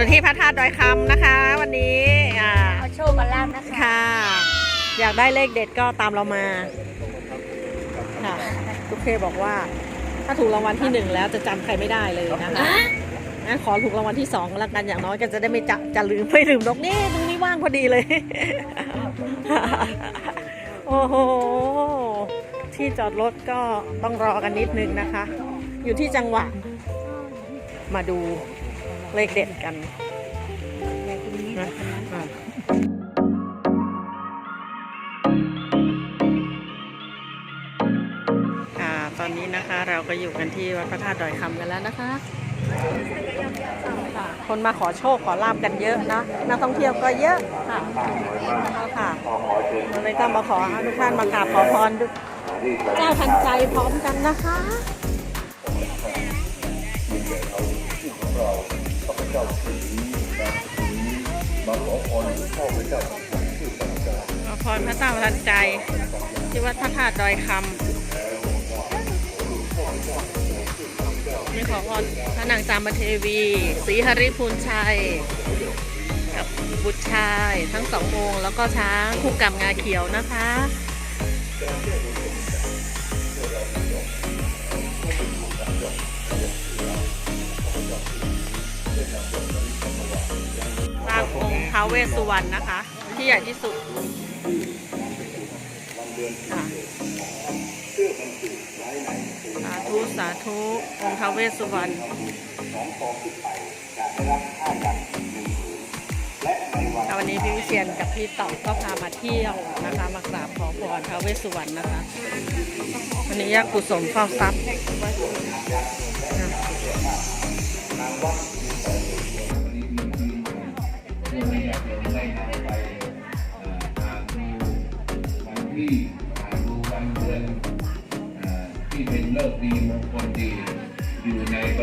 อยู่ที่พระธาตุดอยคำนะคะ วันนี้อ่าเอาโชคมาลาบนะคะค่ะ อยากได้เลขเด็ดก็ตามเรามาค่ะทุกเคบอกว่า ถ้าถูกรางวัลที่หนึ่งแล้วจะจำใครไม่ได้เลยนะคะงั้นขอถูกรางวัลที่สองแล้วกันอย่างน้อยก็จะได้ไม่จะจะลืมไม่ลืมนกนี่ตรงนี้ว่างพอดีเลย โอ้โห ที่จอดรถก็ต้องรอกันนิดนึงนะคะ อยู่ที่จังหวะมาดู เลขเด็ดกันนะอะค่ะตอนนี้นะคะเราก็อยู่กันที่วัดพระธาตุดอยคำกันแล้วนะคะค่ะคนมาขอโชคขอลาบกันเยอะนะนักท่องเที่ยวก็เยอะค่ะค่ะเลยก็มาขอให้ทุกท่านมากราบขอพรดูเจ้าทันใจพร้อมกันนะคะ ขอพรพระเจ้าทันใจที่วัดพระธาตุดอยคำนี่ขอพรพระนางจามเทวีศรีหริพูนชัย กับบุตรชายทั้งสององค์แล้วก็ช้างคู่กับงาเขียวนะคะ เวสสุวรรณนะคะ ที่ใหญ่ที่สุดสาธุสาธุองค์ทาวเวสสุวรรณวันนี้พี่วิเชียนกับพี่ต่อก็พามาเที่ยวนะคะ มากราบขอพรทาวเวสสุวรรณนะคะ วันนี้ยากุศลเฝ้าทรัพย์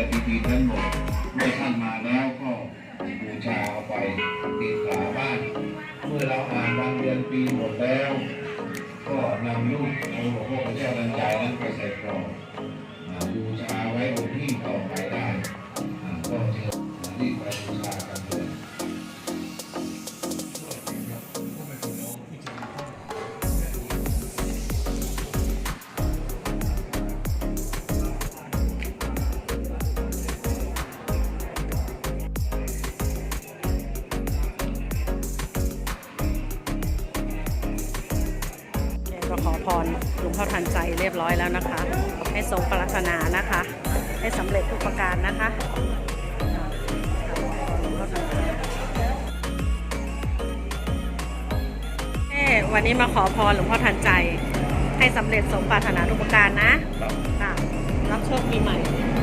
ปฏิทินทั้งหมดเมื่อท่านมาแล้วก็บูชาเอาไปติดฝาบ้าน เมื่อเราอ่านวันเดือนปีหมดแล้ว ก็นำลูกของหลวงพ่อพระเจ้าดันใจนั้นไปใส่กรอ ขอพรหลวงพ่อทันใจเรียบร้อยแล้วนะคะ ให้สมปรารถนานะคะ ให้สำเร็จทุกประการนะคะเอ้วันนี้มาขอพรหลวงพ่อทันใจ ให้สำเร็จสมปรารถนาทุกประการนะค่ะรับโชคปีใหม่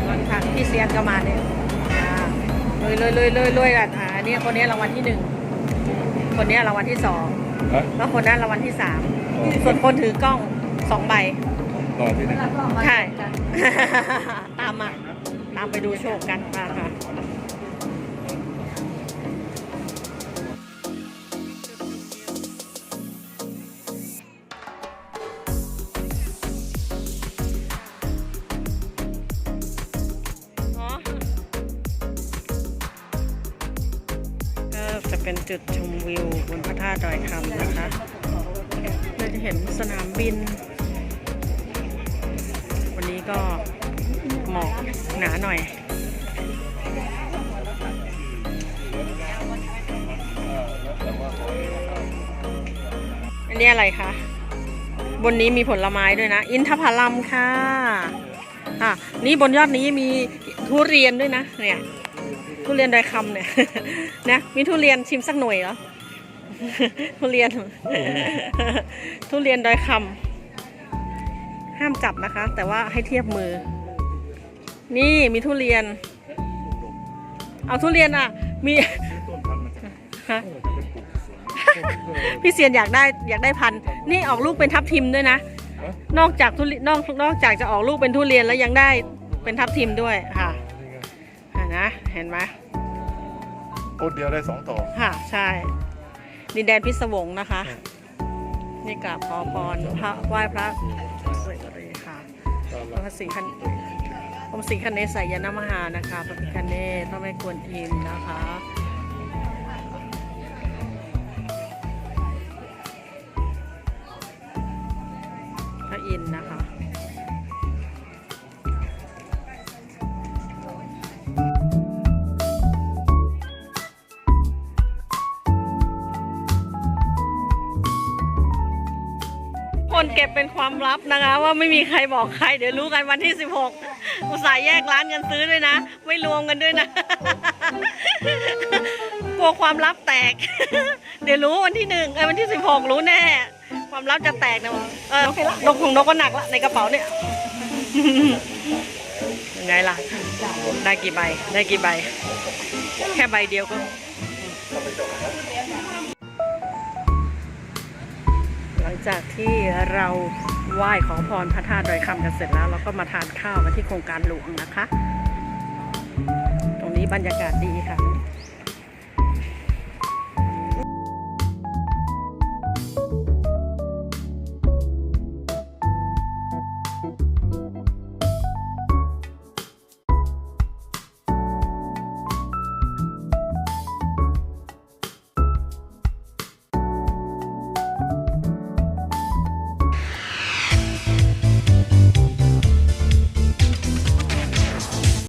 วันค่ะพี่เซียนก็มาเนี่ยอ่าเลยเลยเลยเลยเลยอะอ่าอันนี้คนนี้รางวัลที่หนึ่งคนนี้รางวัลที่สองฮะแล้วคนนั้นรางวัลที่สาม ส่วนคนถือกล้องสองใบต่อที่นี่ใช่ ตามมาตามไปดูโชคกันมาค่ะอ๋อก็จะเป็นจุดชมวิวบนพระธาตุดอยคำนะคะ เห็นสนามบิน วันนี้ก็หมอกหนาหน่อย อันนี้อะไรคะ บนนี้มีผลไม้ด้วยนะ อินทผลัมค่ะอะ นี่บนยอดนี้มีทุเรียนด้วยนะ เนี่ย ทุเรียนดอยคำเนี่ย นะ มีทุเรียนชิมสักหน่วยเหรอ ทุเรียน ทุเรียนดอยคำห้ามจับนะคะ แต่ว่าให้เทียบมือ นี่มีทุเรียน เอาทุเรียนอะ มีฮะพี่เซียนอยากได้อยากได้พันธุ์นี่ออกลูกเป็นทับทิมด้วยนะ นอกจากทุเรียนนอกนอกจากจะออกลูกเป็นทุเรียนแล้วยังได้เป็นทับทิมด้วยค่ะเห็นนะเห็นไหมต้นเดียวได้สองต่อค่ะใช่ ดินแดนพิศวงนะคะ นี่กราบขอพรพระไหว้พระสวยๆค่ะพระศรีคันองค์ศรีคเนศสายนมหานะคะพระพิคเนศพระแม่กวนอิมนะคะพระอินทร์นะคะ เก็บเป็นความลับนะคะ ว่าไม่มีใครบอกใคร เดี๋ยวรู้กันวันที่ 16อุตส่าห์แยกร้านกันซื้อด้วยนะ ไม่รวมกันด้วยนะกลัวความลับแตก เดี๋ยวรู้วันที่หนึ่งเอ้วันที่ 16 รู้แน่ ความลับจะแตกนะเออโอเคละนกของนกก็หนักละในกระเป๋าเนี่ยยังไงล่ะ ได้กี่ใบ ได้กี่ใบ แค่ใบเดียวก็ งจากที่เราไหว้ขอพรพระธาตุดอยคำกันเสร็จแล้วเราก็มาทานข้าวกันที่โครงการหลวงนะคะ ตรงนี้บรรยากาศดีค่ะ